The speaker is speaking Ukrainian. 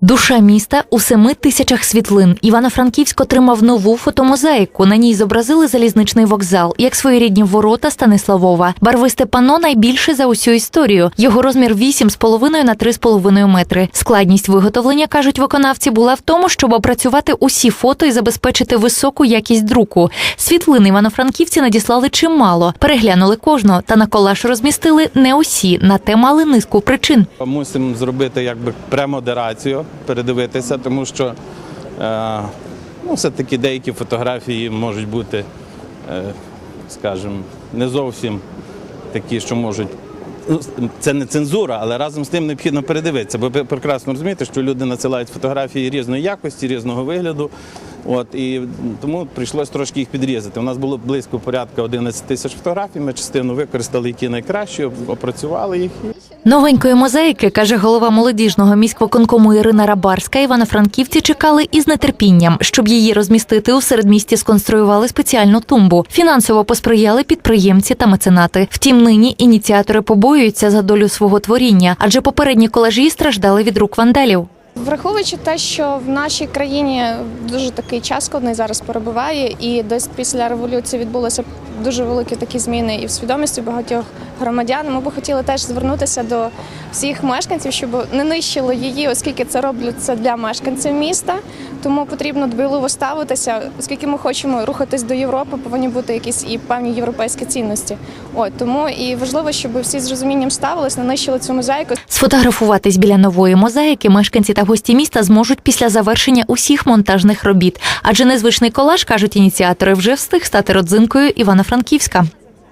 Душа міста у семи тисячах світлин. Івано-Франківськ отримав нову фотомозаїку. На ній зобразили залізничний вокзал, як своєрідні ворота Станиславова. Барвисте пано найбільше за усю історію. Його розмір 8,5 на 3,5 метри. Складність виготовлення, кажуть виконавці, була в тому, щоб опрацювати усі фото і забезпечити високу якість друку. Світлини івано-франківці надіслали чимало, переглянули кожну, та на колаж розмістили не усі. На те мали низку причин. Мусимо зробити якби премодерацію, передивитися, тому що е, ну, все-таки деякі фотографії можуть бути, е, скажімо, не зовсім такі, що можуть. Ну, це не цензура, але разом з тим необхідно передивитися, бо ви прекрасно розумієте, що люди надсилають фотографії різної якості, різного вигляду. От, і тому прийшлось трошки їх підрізати. У нас було близько порядка 11 тисяч фотографій. Ми частину використали, які найкращі, опрацювали їх. Новенької мозаїки, каже голова молодіжного міськвиконкому Ірина Рабарська, івано-франківці чекали із нетерпінням. Щоб її розмістити у середмісті, сконструювали спеціальну тумбу. Фінансово посприяли підприємці та меценати. Втім, нині ініціатори побоюються за долю свого творіння, адже попередні колажі страждали від рук вандалів. Враховуючи те, що в нашій країні дуже такий час складний зараз перебуває, і десь після революції відбулися дуже великі такі зміни і в свідомості багатьох громадян. Ми б хотіли теж звернутися до всіх мешканців, щоб не нищило її, оскільки це робляться для мешканців міста. Тому потрібно дбайливо ставитися, оскільки ми хочемо рухатись до Європи, повинні бути якісь і певні європейські цінності. От тому і важливо, щоб всі з розумінням ставились, не нищили цю мозаїку. Сфотографуватись біля нової мозаїки мешканці та гості міста зможуть після завершення усіх монтажних робіт. Адже незвичний колаж, кажуть ініціатори, вже встиг стати родзинкою Івано-Франківська.